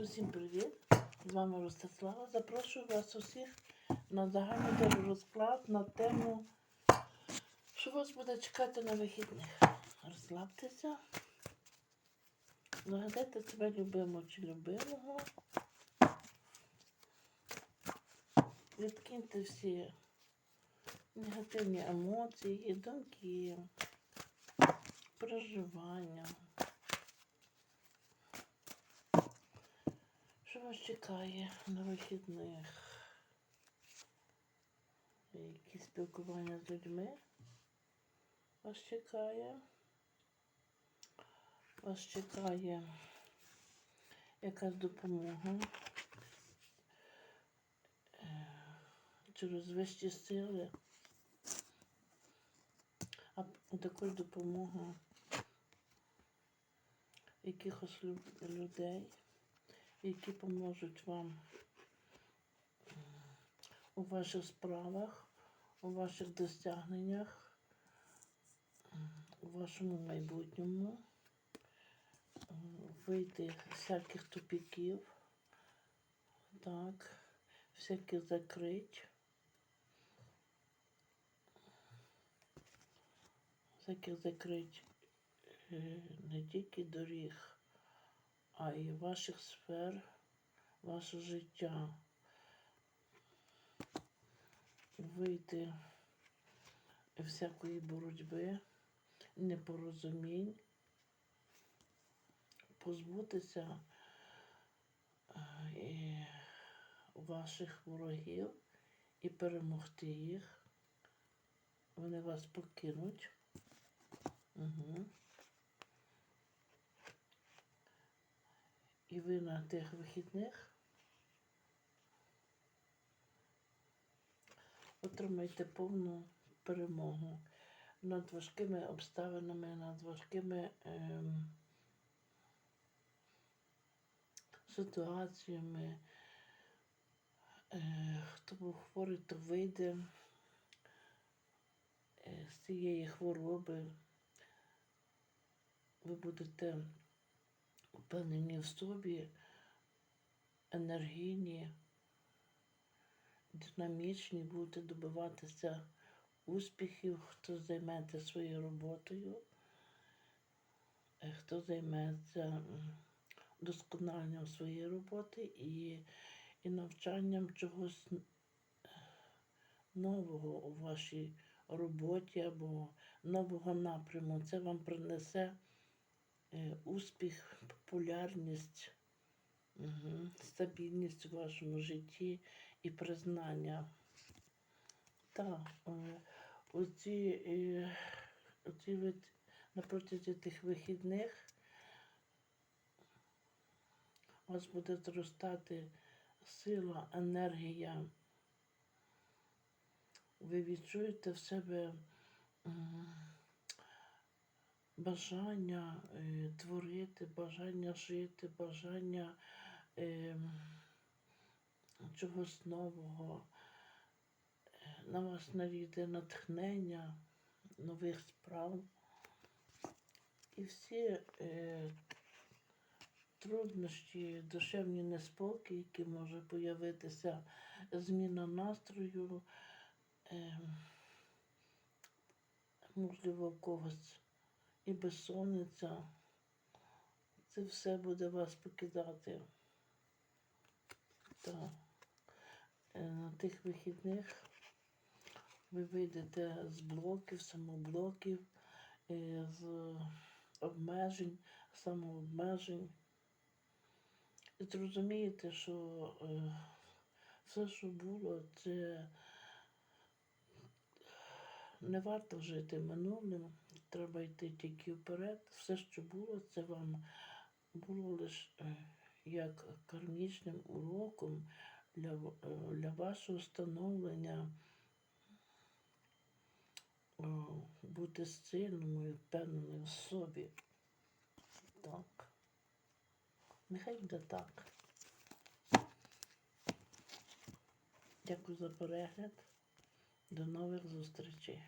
Усім привіт! З вами Ростислава. Запрошую вас усіх на загальний розклад на тему, що вас буде чекати на вихідних. Розслабтеся, нагадайте себе любимо чи любимого. Відкиньте всі негативні емоції, думки, переживання. Вас чекає на вихідних? Якісь спілкування з людьми вас чекає. Вас чекає якась допомога е, через вищі сили, а також допомога якихось людей які поможуть вам у ваших справах, у ваших досягненнях, у вашому майбутньому, вийти з всяких тупіків, так, всяких закрить, всяких закрить е, не тільки доріг а і ваших сфер, ваше життя. Вийти всякої боротьби, непорозумінь, позбутися е, ваших ворогів і перемогти їх. Вони вас покинуть. Угу. І ви на тих вихідних отримаєте повну перемогу над важкими обставинами, над важкими ем, ситуаціями. Е, хто був хворий, то вийде е, з цієї хвороби. Ви будете впевнені в собі, енергійні, динамічні, будете добиватися успіхів, хто займеться своєю роботою, хто займеться досконаленням своєї роботи і, і навчанням чогось нового у вашій роботі або нового напряму. Це вам принесе успіх, популярність, стабільність у вашому житті і признання. Так, е, оці, е, оці вид, на протязі тих вихідних у вас буде зростати сила, енергія. Ви відчуєте в себе бажання е, творити, бажання жити, бажання е, чогось нового. Е, На вас навійде натхнення нових справ. І всі е, труднощі, душевні неспокій, які може появитися, зміна настрою, е, можливо, в когось і безсонниця. Це все буде вас покидати. Так. Е, На тих вихідних ви вийдете з блоків, самоблоків, е, з обмежень, самообмежень. І зрозумієте, що е, все, що було, це не варто жити минулим, треба йти тільки вперед. Все, що було, це вам було лише е, як кармічним уроком для, е, для вашого становлення о, бути сильним і впевненим в собі. Так. Нехай буде так. Дякую за перегляд. До нових зустрічей.